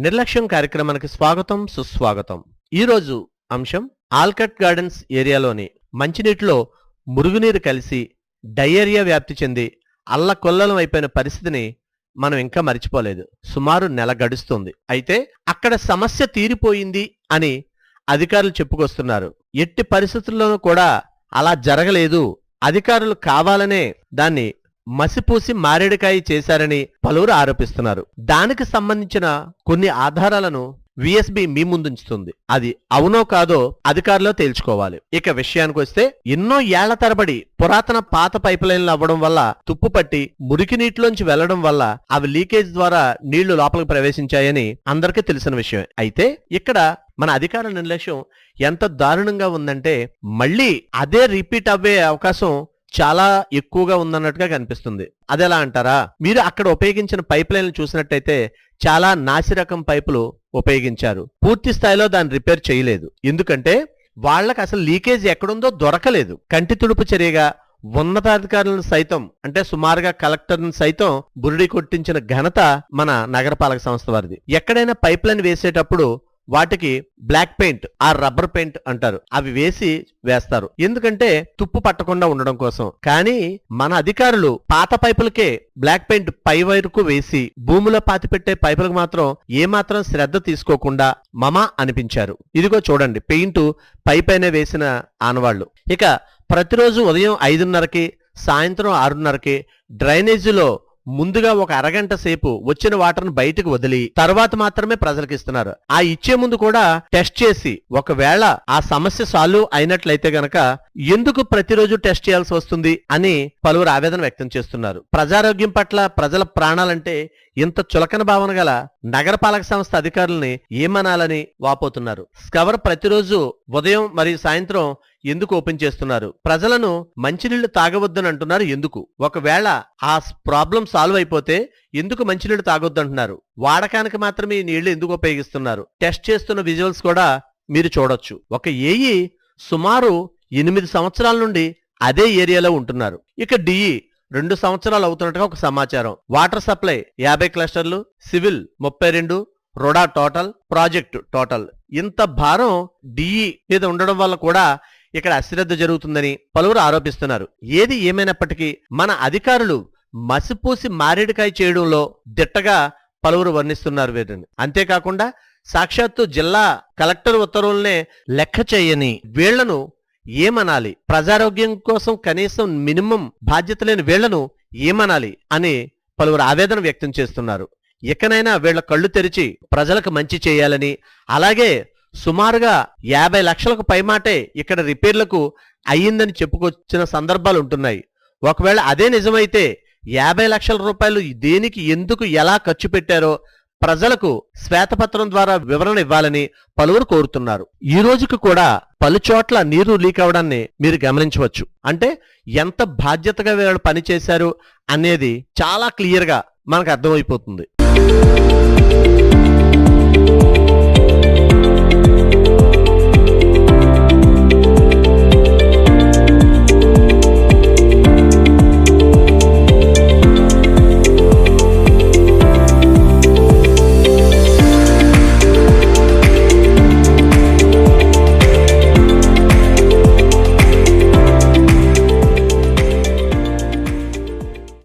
నిర్లక్ష్యం కార్యక్రమానికి స్వాగతం సుస్వాగతం. ఈరోజు అంశం ఆల్కట్ గార్డెన్స్ ఏరియాలోని మంచినీటిలో మురుగునీరు కలిసి డయేరియా వ్యాప్తి చెంది అల్లకొల్లలం అయిపోయిన పరిస్థితిని మనం ఇంకా మర్చిపోలేదు. సుమారు నెల గడుస్తుంది. అయితే అక్కడ సమస్య తీరిపోయింది అని అధికారులు చెప్పుకొస్తున్నారు. ఎట్టి పరిస్థితుల్లోనూ కూడా అలా జరగలేదు. అధికారులు కావాలనే దాన్ని మసిపూసి మారేడుకాయ చేశారని పలువురు ఆరోపిస్తున్నారు. దానికి సంబంధించిన కొన్ని ఆధారాలను విఎస్బి మీ ముందుంచుతుంది. అది అవునో కాదో అధికారులు తేల్చుకోవాలి. ఇక విషయానికి వస్తే ఎన్నో ఏళ్ళ తరబడి పురాతన పాత పైప్ లైన్లు అవ్వడం వల్ల తుప్పు పట్టి మురికి నీటిలోంచి వెళ్ళడం వల్ల అవి లీకేజ్ ద్వారా నీళ్ళు లోపలికి ప్రవేశించాయని అందరికీ తెలిసిన విషయం. అయితే ఇక్కడ మన అధికారుల నిర్లక్ష్యం ఎంత దారుణంగా ఉందంటే మళ్ళీ అదే రిపీట్ అవ్వే అవకాశం చాలా ఎక్కువగా ఉందన్నట్టుగా కనిపిస్తుంది. అదెలా అంటారా? మీరు అక్కడ ఉపయోగించిన పైప్ లైన్లు చూసినట్టయితే చాలా నాసిరకం పైపులు ఉపయోగించారు. పూర్తి స్థాయిలో దాన్ని రిపేర్ చేయలేదు. ఎందుకంటే వాళ్ళకు అసలు లీకేజ్ ఎక్కడుందో దొరకలేదు. కంటి తుడుపు చర్యగా ఉన్నతాధికారులను సైతం అంటే సుమారుగా కలెక్టర్ను సైతం బురిడి కొట్టించిన ఘనత మన నగరపాలక సంస్థ వారిది. ఎక్కడైనా పైప్ లైన్ వేసేటప్పుడు వాటికి బ్లాక్ పెయింట్ ఆ రబ్బర్ పెయింట్ అంటారు. అవి వేసి వేస్తారు. ఎందుకంటే తుప్పు పట్టకుండా ఉండడం కోసం. కానీ మన అధికారులు పాత పైపులకే బ్లాక్ పెయింట్ పై వైరుకు వేసి భూమిలో పాతిపెట్టే పైపులకు మాత్రం ఏమాత్రం శ్రద్ధ తీసుకోకుండా మమా అనిపించారు. ఇదిగో చూడండి పెయింట్ పైపైన వేసిన ఆనవాళ్ళు. ఇక ప్రతిరోజు ఉదయం ఐదున్నరకి సాయంత్రం ఆరున్నరకి డ్రైనేజీలో ముందుగా ఒక అరగంట సేపు వచ్చిన వాటర్ను బయటకు వదిలి తర్వాత మాత్రమే ప్రజలకు ఇస్తున్నారు. ఆ ఇచ్చే ముందు కూడా టెస్ట్ చేసి ఒకవేళ ఆ సమస్య సాల్వ్ అయినట్లయితే గనక ఎందుకు ప్రతిరోజు టెస్ట్ చేయాల్సి వస్తుంది అని పలువురు ఆవేదన వ్యక్తం చేస్తున్నారు. ప్రజారోగ్యం పట్ల ప్రజల ప్రాణాలంటే ఇంత చులకన భావన గల నగరపాలక సంస్థ అధికారుల్ని ఏమనాలని వాపోతున్నారు. స్కవర్ ప్రతిరోజు ఉదయం మరియు సాయంత్రం ఎందుకు ఓపెన్ చేస్తున్నారు? ప్రజలను మంచినీళ్ళు తాగవద్దని అంటున్నారు ఎందుకు? ఒకవేళ ఆ ప్రాబ్లం సాల్వ్ అయిపోతే ఎందుకు మంచినీళ్ళు తాగొద్దు అంటున్నారు? వాడకానికి మాత్రమే ఈ నీళ్ళు ఎందుకు ఉపయోగిస్తున్నారు? టెస్ట్ చేస్తున్న విజువల్స్ కూడా మీరు చూడొచ్చు. ఒక ఏఈ సుమారు ఎనిమిది సంవత్సరాల నుండి అదే ఏరియాలో ఉంటున్నారు. ఇక డిఈ రెండు సంవత్సరాలు అవుతున్నట్టుగా ఒక సమాచారం. వాటర్ సప్లై యాభై క్లస్టర్లు సివిల్ ముప్పై రెండు రొడా టోటల్ ప్రాజెక్ట్ టోటల్. ఇంత భారం డిఈ మీద ఉండడం వల్ల కూడా ఇక్కడ అశ్రద్ధ జరుగుతుందని పలువురు ఆరోపిస్తున్నారు. ఏది ఏమైనప్పటికీ మన అధికారులు మసిపూసి మారేడుకాయ చేయడంలో దిట్టగా పలువురు వర్ణిస్తున్నారు వీరిని. అంతేకాకుండా సాక్షాత్తు జిల్లా కలెక్టర్ ఉత్తర్వులనే లెక్క చేయని వీళ్ళను ఏమనాలి? ప్రజారోగ్యం కోసం కనీసం మినిమం బాధ్యత లేని వీళ్ళను ఏమనాలి? అని పలువురు ఆవేదన వ్యక్తం చేస్తున్నారు. ఇకనైనా వీళ్ళ కళ్ళు తెరిచి ప్రజలకు మంచి చేయాలని అలాగే సుమారుగా యాభై లక్షలకు పైమాటే ఇక్కడ రిపేర్లకు అయ్యిందని చెప్పుకొచ్చిన సందర్భాలు ఉంటున్నాయి. ఒకవేళ అదే నిజమైతే యాభై లక్షల రూపాయలు దేనికి ఎందుకు ఎలా ఖర్చు పెట్టారో ప్రజలకు శ్వేతపత్రం ద్వారా వివరణ ఇవ్వాలని పలువురు కోరుతున్నారు. ఈ రోజుకు కూడా పలుచోట్ల నీరు లీక్ అవడాన్ని మీరు గమనించవచ్చు. అంటే ఎంత బాధ్యతగా వీళ్ళు పనిచేశారు అనేది చాలా క్లియర్గా మనకు అర్థమైపోతుంది.